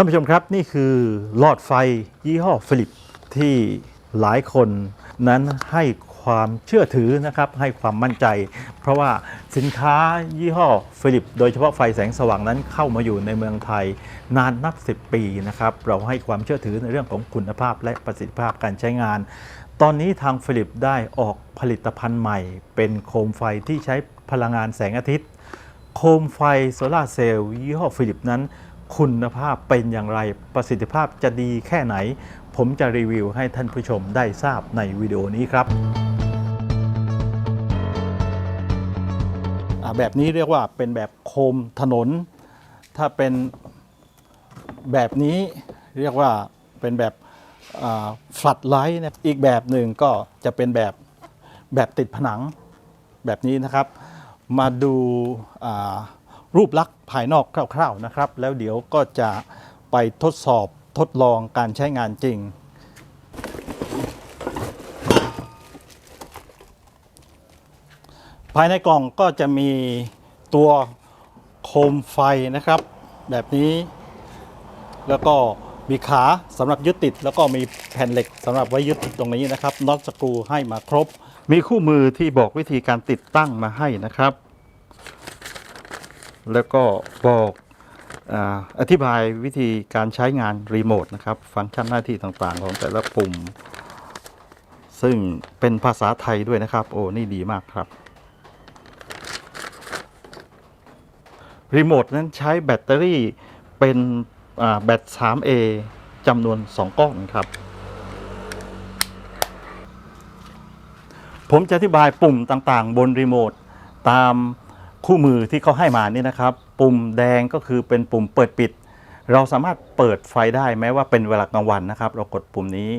ท่านผู้ชมครับนี่คือหลอดไฟยี่ห้อฟิลิปที่หลายคนนั้นให้ความเชื่อถือนะครับให้ความมั่นใจ เพราะว่าสินค้ายี่ห้อฟิลิป โดยเฉพาะไฟแสงสว่างนั้นเข้ามาอยู่ในเมืองไทยนานนับ 10 ปีนะครับเราให้ความเชื่อถือในเรื่องของคุณภาพและประสิทธิภาพการใช้งาน ตอนนี้ทางฟิลิปได้ออกผลิตภัณฑ์ใหม่ เป็นโคมไฟที่ใช้พลังงานแสงอาทิตย์ โคมไฟโซลาร์เซลล์ยี่ห้อฟิลิปนั้น คุณภาพเป็นอย่างไรประสิทธิภาพจะดีแค่ไหน ผมจะรีวิวให้ท่านผู้ชมได้ทราบในวิดีโอนี้ครับ แบบนี้เรียกว่าเป็นแบบโคมถนน ถ้าเป็นแบบนี้เรียกว่าเป็นแบบฟลัดไลท์นะอีกแบบหนึ่งก็จะเป็นแบบแบบติดผนังแบบนี้นะครับ มาดูา รูปลักษณ์ภายนอกคร่าวๆนะครับ แล้วเดี๋ยวก็จะไปทดสอบทดลองการใช้งานจริง ภายในกล่องก็จะมีตัวโคมไฟนะครับ แบบนี้ แล้วก็มีขาสำหรับยึดติด แล้วก็มีแผ่นเหล็กสำหรับไว้ยึดติดตรงนี้นะครับน็อตสกรูให้มาครบ มีคู่มือที่บอกวิธีการติดตั้งมาให้นะครับ แล้วก็บอกอธิบายวิธีการใช้งานรีโมทนะครับ ฟังก์ชันหน้าที่ต่างๆ ของแต่ละปุ่ม ซึ่งเป็นภาษาไทยด้วยนะครับ โอ้ นี่ดีมากครับ รีโมทนั้นใช้แบตเตอรี่เป็นแบต 3A จำนวน 2 ก้อนครับ ผมจะอธิบายปุ่มต่างๆ บนรีโมทตาม คู่มือที่เขาให้มานี่นะครับ ปุ่มแดงก็คือเป็นปุ่มเปิดปิด เราสามารถเปิดไฟได้แม้ว่าเป็นเวลากลางวันนะครับ เรากดปุ่มนี้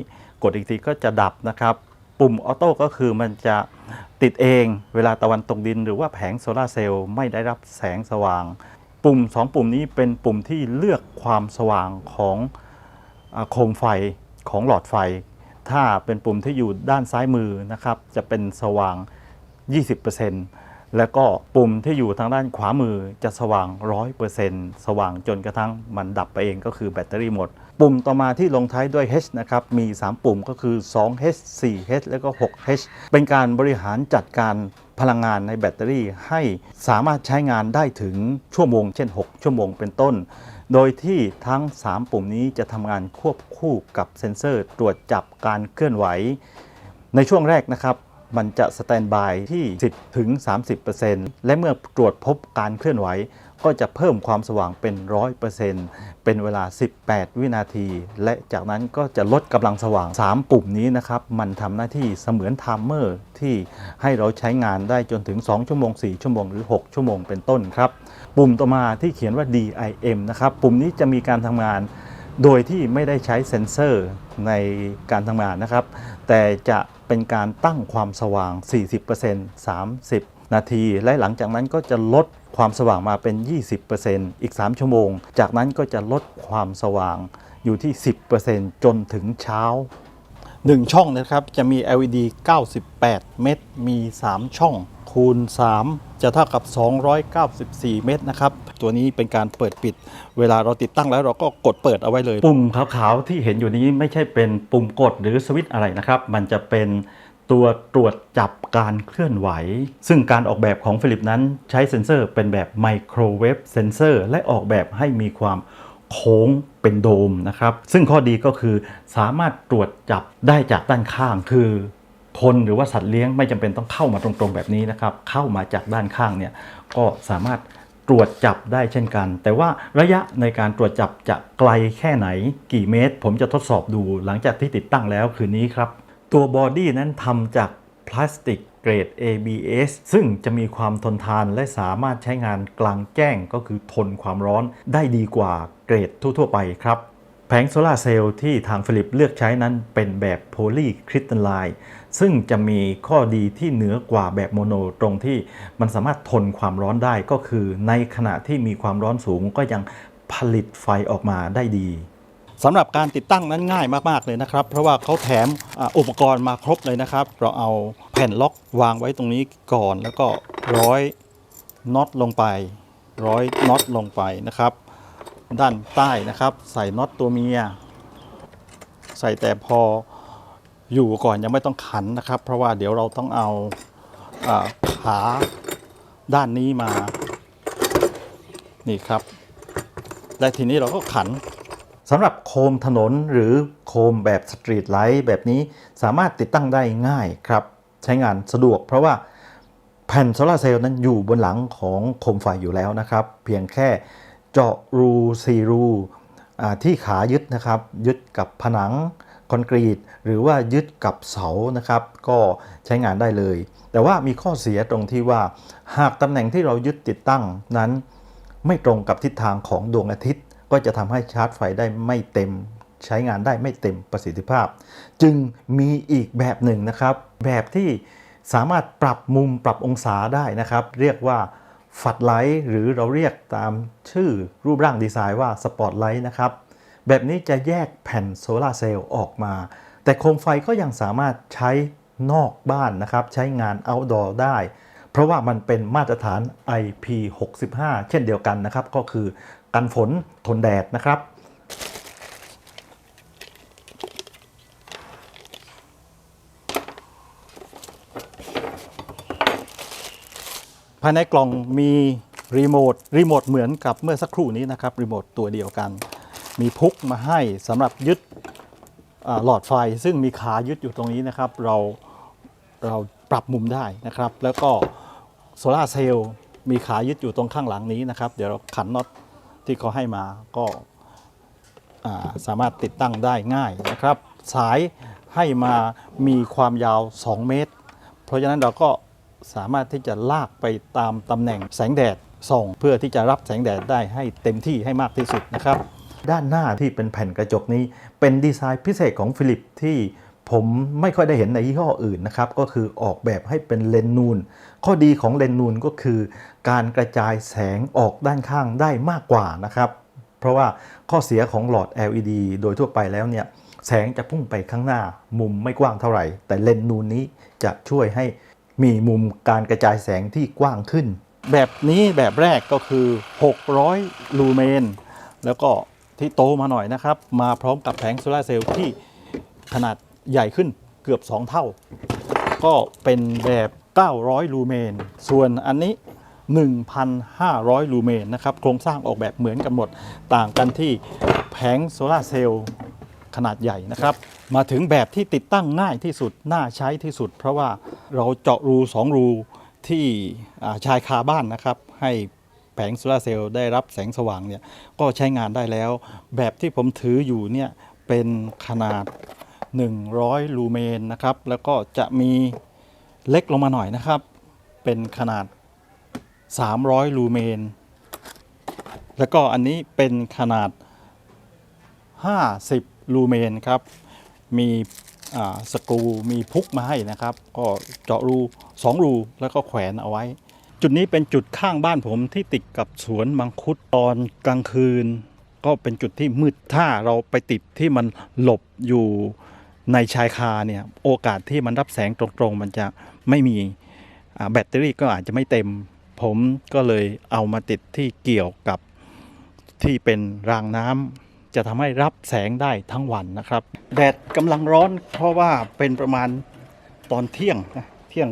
กดอีกทีก็จะดับนะครับ ปุ่มออโต้ก็คือมันจะติดเองเวลาตะวันตกดิน หรือว่าแผงโซลาเซลล์ไม่ได้รับแสงสว่าง ปุ่ม 2 ปุ่มนี้เป็นปุ่มที่เลือกความสว่างของอโคมไฟของหลอดไฟ ถ้าเป็นปุ่มที่อยู่ด้านซ้ายมือนะครับ จะเป็นสว่าง 20% แล้วก็ปุ่มที่อยู่ทางด้านขวามือจะสว่าง 100%สว่างจนกระทั่งมันดับไปเองก็คือแบตเตอรี่หมด ปุ่มต่อมาที่ลงท้ายด้วย H นะครับ มี 3 ปุ่มก็คือ 2H 4H แล้วก็ 6H เป็นการบริหารจัดการพลังงานในแบตเตอรี่ให้สามารถใช้งานได้ถึงชั่วโมง เช่น 6 ชั่วโมงเป็นต้น โดยที่ทั้ง 3 ปุ่มนี้จะทำงานควบคู่กับเซ็นเซอร์ตรวจจับการเคลื่อนไหว ในช่วงแรกนะครับ มันจะสแตนบายที่ 10ถึง30%และเมื่อตรวจพบการเคลื่อนไหว ก็จะเพิ่มความสว่างเป็น 100%เป็นเวลา 18 วินาที และจากนั้นก็จะลดกำลังสว่าง 3 ปุ่มนี้นะครับ มันทำหน้าที่เสมือนไทม์เมอร์ที่ให้เราใช้งานได้จนถึง 2 ชั่วโมง 4 ชั่วโมงหรือ 6 ชั่วโมงเป็นต้นครับ ปุ่มต่อมาที่เขียนว่า DIM นะครับ ปุ่มนี้จะมีการทำงาน โดยที่ไม่ได้ใช้เซ็นเซอร์ในการทำงานนะครับ แต่จะเป็นการตั้งความสว่าง 40% 30 นาที และหลังจากนั้นก็จะลดความสว่างมาเป็น 20%อีก 3 ชั่วโมง จากนั้นก็จะลดความสว่างอยู่ที่ 10%จนถึงเช้า 1 ช่องนะครับจะมี LED 98 เมตรมี 3 ช่องคูณ 3 จะเท่ากับ 294 เมตรนะครับ ตัวนี้เป็นการเปิดปิด เวลาเราติดตั้งแล้วเราก็กดเปิดเอาไว้เลย ปุ่มขาวๆที่เห็นอยู่นี้ไม่ใช่เป็นปุ่มกดหรือสวิตช์อะไรนะครับ มันจะเป็นตัวตรวจจับการเคลื่อนไหว ซึ่งการออกแบบของฟิลิปนั้นใช้เซ็นเซอร์เป็นแบบไมโครเวฟเซนเซอร์และออกแบบให้มีความโค้งเป็นโดมนะครับ ซึ่งข้อดีก็คือสามารถตรวจจับได้จากด้านข้างคือ คนหรือว่าสัตว์เลี้ยงไม่จำเป็นต้องเข้ามาตรงๆแบบนี้นะครับ เข้ามาจากด้านข้างเนี่ยก็สามารถตรวจจับได้เช่นกัน แต่ว่าระยะในการตรวจจับจะไกลแค่ไหนกี่เมตร ผมจะทดสอบดูหลังจากที่ติดตั้งแล้วคืนนี้ครับ ตัวบอดี้นั้นทำจากพลาสติกเกรด ABS ซึ่งจะมีความทนทานและสามารถใช้งานกลางแจ้งก็คือทนความร้อนได้ดีกว่าเกรดทั่ว ๆ ไปครับ แผงโซลาร์เซลล์ที่ทางฟิลิปเลือกใช้นั้นเป็นแบบโพลีคริสตัลไลน์ซึ่งจะมีข้อดีที่เหนือกว่าแบบโมโนตรงที่มันสามารถทนความร้อนได้ก็คือในขณะที่มีความร้อนสูงก็ยังผลิตไฟออกมาได้ดีสำหรับการติดตั้งนั้นง่ายมากๆเลยนะครับ เพราะว่าเขาแถมอุปกรณ์มาครบเลยนะครับ เราเอาแผ่นล็อกวางไว้ตรงนี้ก่อน แล้วก็ร้อยน็อตลงไป ร้อยน็อตลงไปนะครับ ด้านใต้นะครับ ใส่น็อตตัวเมีย ใส่แต่พออยู่ก่อนยังไม่ต้องขันนะครับ เพราะว่าเดี๋ยวเราต้องเอาขาด้านนี้มา นี่ครับ และทีนี้เราก็ขันสำหรับโคมถนนหรือโคมแบบสตรีทไลท์แบบนี้สามารถติดตั้งได้ง่ายครับ ใช้งานสะดวกเพราะว่าแผ่นโซลาเซลล์นั้นอยู่บนหลังของโคมไฟอยู่แล้วนะครับ เพียงแค่ เจาะรูซีรูที่ขายึดนะครับ ยึดกับผนังคอนกรีต หรือว่ายึดกับเสานะครับ ก็ใช้งานได้เลย แต่ว่ามีข้อเสียตรงที่ว่า หากตำแหน่งที่เรายึดติดตั้งนั้นไม่ตรงกับทิศทางของดวงอาทิตย์ ก็จะทำให้ชาร์จไฟได้ไม่เต็ม ใช้งานได้ไม่เต็มประสิทธิภาพ จึงมีอีกแบบหนึ่งนะครับ แบบที่สามารถปรับมุมปรับองศาได้นะครับ เรียกว่า ฝัดไลท์หรือเราเรียกตามชื่อรูปร่างดีไซน์ว่าสปอตไลท์นะครับ แบบนี้จะแยกแผ่นโซลาร์เซลล์ออกมา แต่โคมไฟก็ยังสามารถใช้นอกบ้านนะครับ ใช้งาน outdoor ได้ เพราะว่ามันเป็นมาตรฐาน IP65 เช่นเดียวกันนะครับ ก็คือกันฝนทนแดดนะครับ ภายในกล่องมีรีโมทรีโมทเหมือนกับเมื่อสักครู่นี้นะครับรีโมทตัวเดียวกัน มีพุกมาให้สำหรับยึดหลอดไฟซึ่งมีขายึดอยู่ตรงนี้นะครับ เราเราปรับมุมได้นะครับ แล้วก็โซลาเซลล์มีขายึดอยู่ตรงข้างหลังนี้นะครับ เดี๋ยวเราขันน็อตที่เขาให้มาก็าสามารถติดตั้งได้ง่ายนะครับ สายให้มามีความยาว 2 เมตร เพราะฉะนั้นเราก็ สามารถที่จะลากไปตามตำแหน่งแสงแดดส่อง เพื่อที่จะรับแสงแดดได้ให้เต็มที่ให้มากที่สุดนะครับ ด้านหน้าที่เป็นแผ่นกระจกนี้ เป็นดีไซน์พิเศษของฟิลิปที่ผมไม่ค่อยได้เห็นในยี่ห้ออื่นนะครับ ก็คือออกแบบให้เป็นเลนนูน ข้อดีของเลนนูนก็คือ การกระจายแสงออกด้านข้างได้มากกว่านะครับ เพราะว่าข้อเสียของหลอด LED โดยทั่วไปแล้วเนี่ยแสงจะพุ่งไปข้างหน้ามุมไม่กว้างเท่าไหร่ แต่เลนนูนนี้จะช่วยให้ มีมุมการกระจายแสงที่กว้างขึ้น แบบนี้แบบแรกก็คือ 600 ลูเมน แล้วก็ที่โตมาหน่อยนะครับ มาพร้อมกับแผงโซลาเซลล์ที่ขนาดใหญ่ขึ้นเกือบ 2 เท่า ก็เป็นแบบ 900 ลูเมน ส่วนอันนี้ 1,500 ลูเมนนะครับ โครงสร้างออกแบบเหมือนกันหมด ต่างกันที่แผงโซลาเซลล์ ขนาดใหญ่นะครับ มาถึงแบบที่ติดตั้งง่ายที่สุดน่าใช้ที่สุด เพราะว่าเราเจาะรู 2 รูที่ชายคาบ้านนะครับ ให้แผงโซลาร์เซลล์ได้รับแสงสว่างเนี่ยก็ใช้งานได้แล้ว แบบที่ผมถืออยู่เนี่ยเป็นขนาด 100 ลูเมนนะครับ แล้วก็จะมีเล็กลงมาหน่อยนะครับ เป็นขนาด 300 ลูเมน แล้วก็อันนี้เป็นขนาด 50 ลูเมนครับ มีสกรูมีพุกมาให้นะครับ ก็เจาะรู2รูแล้วก็แขวนเอาไว้ จุดนี้เป็นจุดข้างบ้านผมที่ติดกับสวนมังคุดตอนกลางคืน ก็เป็นจุดที่มืดถ้าเราไปติดที่มันหลบอยู่ในชายคาเนี่ยโอกาสที่มันรับแสงตรงๆ มันจะไม่มีแบตเตอรี่ก็อาจจะไม่เต็ม ผมก็เลยเอามาติดที่เกี่ยวกับที่เป็นรางน้ำ จะทำให้รับแสงได้ทั้งวันนะครับแดดกำลังร้อนเพราะว่าเป็นประมาณตอนเที่ยงนะเที่ยง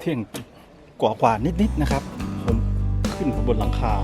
เที่ยงกว่ากว่านิดๆนะครับ ผมขึ้นบนหลังคา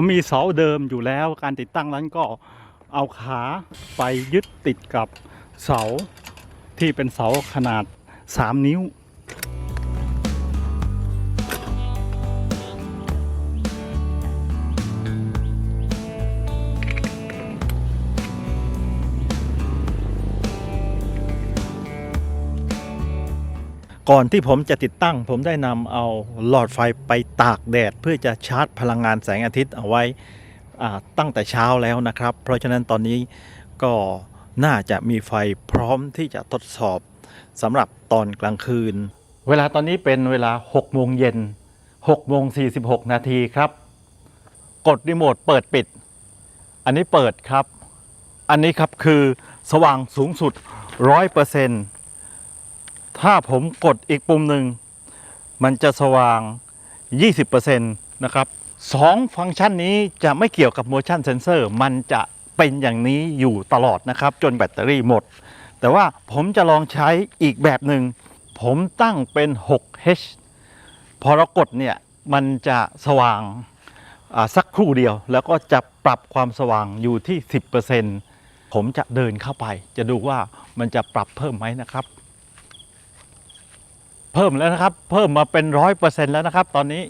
ผมมีเสาเดิมอยู่แล้ว การติดตั้งนั้นก็เอาขาไปยึดติดกับเสาที่เป็นเสาขนาด 3 นิ้ว ก่อนที่ผมจะติดตั้ง ผมได้นำเอาหลอดไฟไปตากแดด เพื่อจะชาร์จพลังงานแสงอาทิตย์เอาไว้ตั้งแต่เช้าแล้วนะครับ เพราะฉะนั้นตอนนี้ก็น่าจะมีไฟพร้อมที่จะทดสอบสำหรับตอนกลางคืน เวลาตอนนี้เป็นเวลา 6 โมงเย็น6โมง46 นาทีครับ กดรีโมทเปิดปิด อันนี้เปิดครับ อันนี้ครับคือสว่างสูงสุด 100% ถ้าผมกดอีกปุ่มหนึ่ง มันจะสว่าง 20%นะครับสองฟังก์ชันนี้จะไม่เกี่ยวกับ motion sensor มันจะเป็นอย่างนี้อยู่ตลอดนะครับ จนแบตเตอรี่หมด แต่ว่าผมจะลองใช้อีกแบบหนึ่ง ผมตั้งเป็น 6H พอเรากดเนี่ย มันจะสว่างสักครู่เดียว แล้วก็จะปรับความสว่างอยู่ที่ 10%ผมจะเดินเข้าไป จะดูว่ามันจะปรับเพิ่มไหมนะครับ เพิ่มแล้วนะครับ เพิ่มมาเป็นร้อยเปอร์เซ็นต์แล้วนะครับ ตอนนี้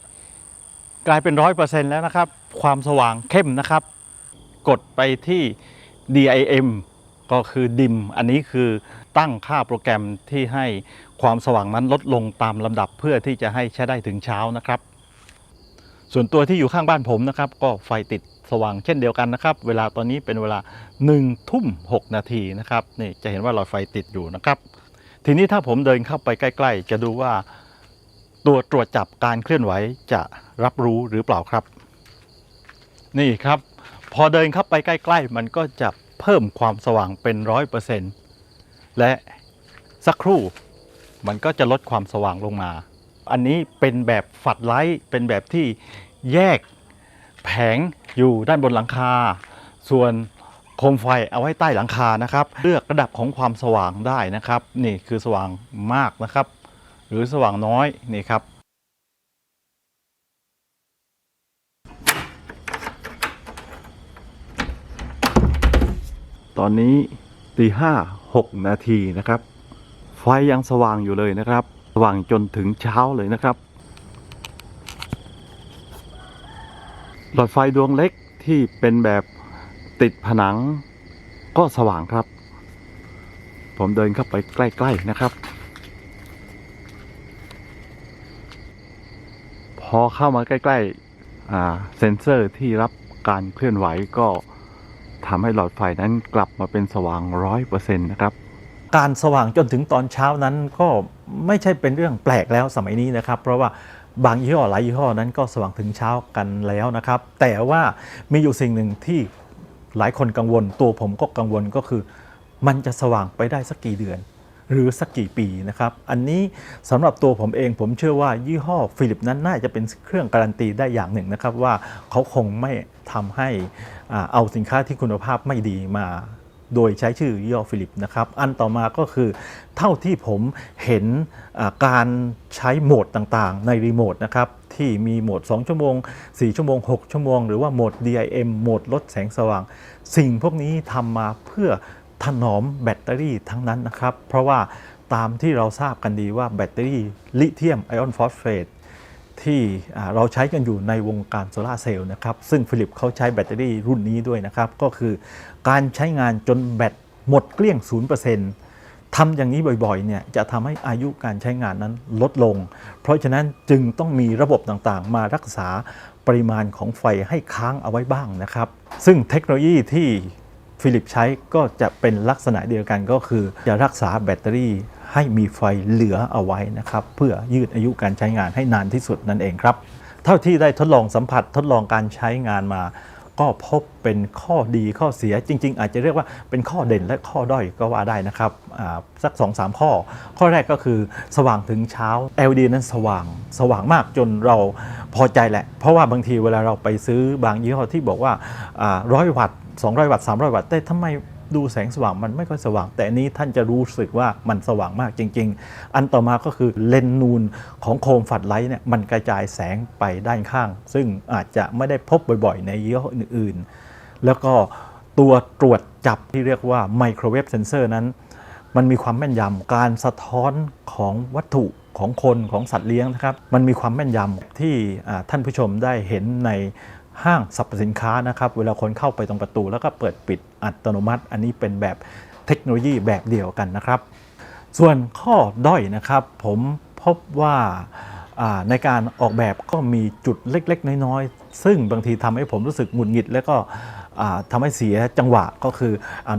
กลายเป็นร้อยเปอร์เซ็นต์แล้วนะครับ ความสว่างเข้มนะครับ กดไปที่ DIM ก็คือดิม อันนี้คือตั้งค่าโปรแกรมที่ให้ความสว่างนั้นลดลงตามลำดับเพื่อที่จะให้ใช้ได้ถึงเช้านะครับ ส่วนตัวที่อยู่ข้างบ้านผมนะครับ ก็ไฟติดสว่างเช่นเดียวกันนะครับ เวลาตอนนี้เป็นเวลา1ทุ่ม6นาทีนะครับนี่จะเห็นว่าหลอดไฟติดอยู่นะครับ ทีนี้ถ้าผมเดินเข้าไปใกล้ ๆ จะดูว่าตัวตรวจจับการเคลื่อนไหวจะรับรู้หรือเปล่าครับ นี่ครับ พอเดินเข้าไปใกล้ๆ มันก็จะเพิ่มความสว่างเป็นร้อยเปอร์เซ็นต์และสักครู่มันก็จะลดความสว่างลงมา อันนี้เป็นแบบฝัดไลท์เป็นแบบที่แยกแผงอยู่ด้านบนหลังคา ส่วน โคมไฟเอาไว้ใต้หลังคานะครับ เลือกระดับของความสว่างได้นะครับ นี่คือสว่างมากนะครับ หรือสว่างน้อยนี่ครับ ตอนนี้ตีห้าหกนาทีนะครับ ไฟยังสว่างอยู่เลยนะครับ สว่างจนถึงเช้าเลยนะครับ หลอดไฟดวงเล็กที่เป็นแบบ ติดผนังก็สว่างครับ ผมเดินเข้าไปใกล้ ๆ นะครับ พอเข้ามาใกล้ๆอ่าเซนเซอร์ที่รับการเคลื่อนไหวก็ทำให้หลอดไฟนั้นกลับมาเป็นสว่างร้อยเปอร์เซ็นต์นะครับ การสว่างจนถึงตอนเช้านั้นก็ไม่ใช่เป็นเรื่องแปลกแล้วสมัยนี้นะครับ เพราะว่าบางยี่ห้อหลายยี่ห้อนั้นก็สว่างถึงเช้ากันแล้วนะครับ แต่ว่ามีอยู่สิ่งหนึ่งที่ หลายคนกังวล ตัวผมก็กังวลก็คือ มันจะสว่างไปได้สักกี่เดือน หรือสักกี่ปีนะครับ อันนี้สำหรับตัวผมเองผมเชื่อว่ายี่ห้อฟิลิปนั้นน่าจะเป็นเครื่องการันตีได้อย่างหนึ่งนะครับว่าเขาคงไม่ทำให้เอาสินค้าที่คุณภาพไม่ดีมา โดยใช้ชื่อย่อฟิลิปนะครับ อันต่อมาก็คือเท่าที่ผมเห็นการใช้โหมดต่างๆ ในรีโมทนะครับที่มีโหมด 2 ชั่วโมง 4 ชั่วโมง 6 ชั่วโมง หรือว่าโหมด DIM โหมดลดแสงสว่าง สิ่งพวกนี้ทำมาเพื่อถนอมแบตเตอรี่ทั้งนั้นนะครับ เพราะว่าตามที่เราทราบกันดีว่าแบตเตอรี่ลิเธียมไอออนฟอสเฟต ที่เราใช้กันอยู่ในวงการโซลาเซลล์นะครับ ซึ่งฟิลิปเขาใช้แบตเตอรี่รุ่นนี้ด้วยนะครับ ก็คือการใช้งานจนแบตหมดเกลี้ยง 0%ทำอย่างนี้บ่อยๆเนี่ยจะทำให้อายุการใช้งานนั้นลดลง เพราะฉะนั้นจึงต้องมีระบบต่างๆ มารักษาปริมาณของไฟให้ค้างเอาไว้บ้างนะครับ ซึ่งเทคโนโลยีที่ฟิลิปใช้ก็จะเป็นลักษณะเดียวกันก็คือจะรักษาแบตเตอรี่ ให้มีไฟเหลือเอาไว้นะครับ เพื่อยืดอายุการใช้งานให้นานที่สุดนั่นเองครับ เท่าที่ได้ทดลองสัมผัสทดลองการใช้งานมา ก็พบเป็นข้อดีข้อเสียจริง ๆ อาจจะเรียกว่าเป็นข้อเด่นและข้อด้อยก็ว่าได้นะครับสัก2อสข้อ ข้อแรกก็คือสว่างถึงเช้า LED นั้นสว่างสว่างมากจนเราพอใจแหละ เพราะว่าบางทีเวลาเราไปซื้อบางยี่ห้อที่บอกว่าร้อยวัตต์200 วัตต์300 วัตต์แต่ทำไม ดูแสงสว่างมันไม่ค่อยสว่าง แต่อันนี้ท่านจะรู้สึกว่ามันสว่างมากจริง ๆ อันต่อมาก็คือเลนนูนของโคมฝัดไลท์เนี่ยมันกระจายแสงไปด้านข้าง ซึ่งอาจจะไม่ได้พบบ่อยๆ ในยี่ห้ออื่นๆ แล้วก็ตัวตรวจจับที่เรียกว่าไมโครเวฟเซนเซอร์นั้น มันมีความแม่นยำการสะท้อนของวัตถุของคนของสัตว์เลี้ยงนะครับ มันมีความแม่นยำที่ท่านผู้ชมได้เห็นใน ห้างสรรพสินค้านะครับเวลาคนเข้าไปตรงประตู แล้วก็เปิดปิดอัตโนมัติ อันนี้เป็นแบบเทคโนโลยีแบบเดียวกันนะครับ ส่วนข้อด้อยนะครับ ผมพบว่าในการออกแบบก็มีจุดเล็ก ๆ น้อยๆ ซึ่งบางทีทำให้ผมรู้สึกหงุดหงิด แล้วก็ทำให้เสียจังหวะก็คือ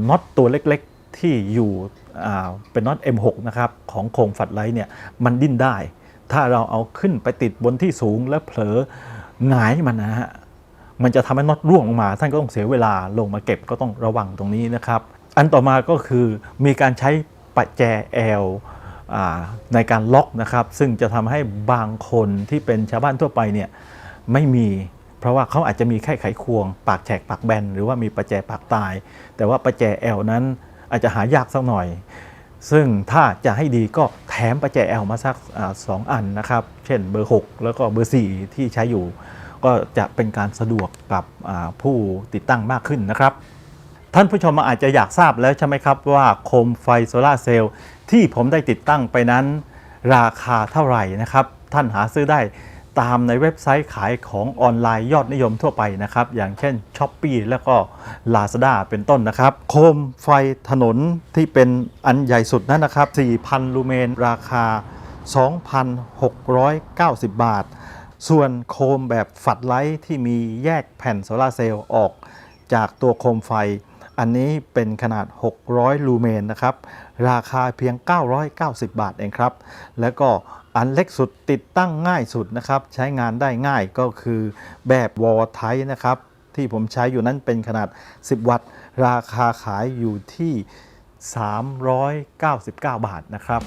น็อตตัวเล็กๆ ที่อยู่เป็นน็อต M6 นะครับของโครงฝัดไลท์เนี่ยมันดิ้นได้ ถ้าเราเอาขึ้นไปติดบนที่สูงแล้วเผลอหงายมันนะฮะ มันจะทำให้น็อตร่วงลงมา ท่านก็ต้องเสียเวลาลงมาเก็บก็ต้องระวังตรงนี้นะครับ อันต่อมาก็คือมีการใช้ปัจแจแอลในการล็อกนะครับ ซึ่งจะทำให้บางคนที่เป็นชาวบ้านทั่วไปเนี่ยไม่มีเพราะว่าเขาอาจจะมีแค่ไขควง ปากแฉกปากแบน หรือว่ามีประแจปากตาย แต่ว่าประแจแอลนั้นอาจจะหายากสักหน่อย ซึ่งถ้าจะให้ดีก็แถมประแจแอลมาสักอสองอันนะครับ เช่นเบอร์ 6 แล้วก็เบอร์ 4 ที่ใช้อยู่ ก็จะเป็นการสะดวกกับผู้ติดตั้งมากขึ้นนะครับ ท่านผู้ชมอาจจะอยากทราบแล้วใช่ไหมครับว่าโคมไฟโซลาเซลล์ที่ผมได้ติดตั้งไปนั้น ราคาเท่าไหร่นะครับ ท่านหาซื้อได้ตามในเว็บไซต์ขายของออนไลน์ยอดนิยมทั่วไปนะครับ อย่างเช่น s h อ p e e แล้วก็ Lazada เป็นต้นนะครับ โคมไฟถนนที่เป็นอันใหญ่สุดนั้นนะครับ 4,000 ลูเมน ราคา 2,690 บาท ส่วนโคมแบบฝัดไลท์ที่มีแยกแผ่นโซลาเซลล์ออกจากตัวโคมไฟ อันนี้เป็นขนาด 600 ลูเมนนะครับ ราคาเพียง 990 บาทเองครับ แล้วก็อันเล็กสุดติดตั้งง่ายสุดนะครับ ใช้งานได้ง่ายก็คือแบบวอลไทนะครับ ที่ผมใช้อยู่นั้นเป็นขนาด 10 วัตต์ ราคาขายอยู่ที่ 399 บาทนะครับ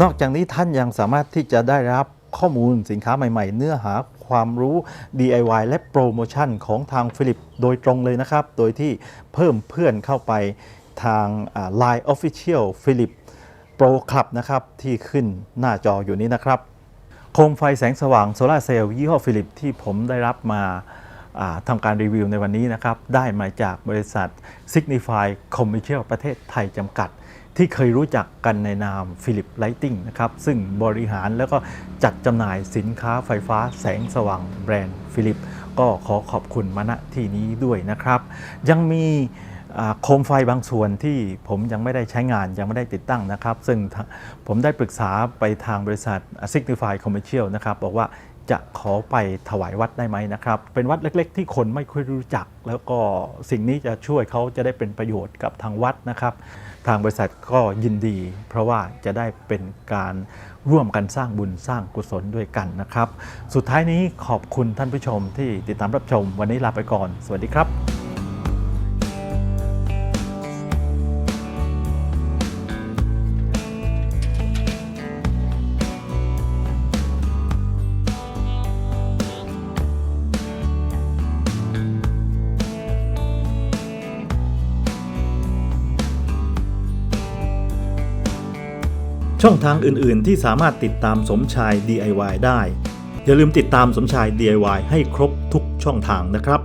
นอกจากนี้ท่านยังสามารถที่จะได้รับข้อมูลสินค้าใหม่ ๆ เนื้อหาความรู้ DIY และโปรโมชั่นของทางฟิลิปโดยตรงเลยนะครับ โดยที่เพิ่มเพื่อนเข้าไปทาง Line Official Philip Pro Club นะครับที่ขึ้นหน้าจออยู่นี้นะครับ โคมไฟแสงสว่างโซลาเซลล์ยี่ห้อฟิลิปที่ผมได้รับมา ทำการรีวิวในวันนี้นะครับ ได้มาจากบริษัท Signify Commercial ประเทศไทยจำกัด ที่เคยรู้จักกันในนามฟิลิปไลติงนะครับ ซึ่งบริหารแล้วก็จัดจำหน่ายสินค้าไฟฟ้าแสงสว่างแบรนด์ฟิลิป ก็ขอขอบคุณมาณที่นี้ด้วยนะครับ ยังมีโคมไฟบางส่วนที่ผมยังไม่ได้ใช้งานยังไม่ได้ติดตั้งนะครับ ซึ่งทางผมได้ปรึกษาไปทางบริษัท Signify Commercial นะครับ บอกว่า จะขอไปถวายวัดได้ไหมนะครับ เป็นวัดเล็ก ๆ ที่คนไม่ค่อยรู้จัก แล้วก็สิ่งนี้จะช่วยเขาจะได้เป็นประโยชน์กับทางวัดนะครับ ทางบริษัทก็ยินดี เพราะว่าจะได้เป็นการร่วมกันสร้างบุญสร้างกุศลด้วยกันนะครับ สุดท้ายนี้ขอบคุณท่านผู้ชมที่ติดตามรับชม วันนี้ลาไปก่อน สวัสดีครับ ช่องทางอื่น ๆ ที่สามารถติดตามสมชาย DIY ได้ อย่าลืมติดตามสมชาย DIY ให้ครบทุกช่องทางนะครับ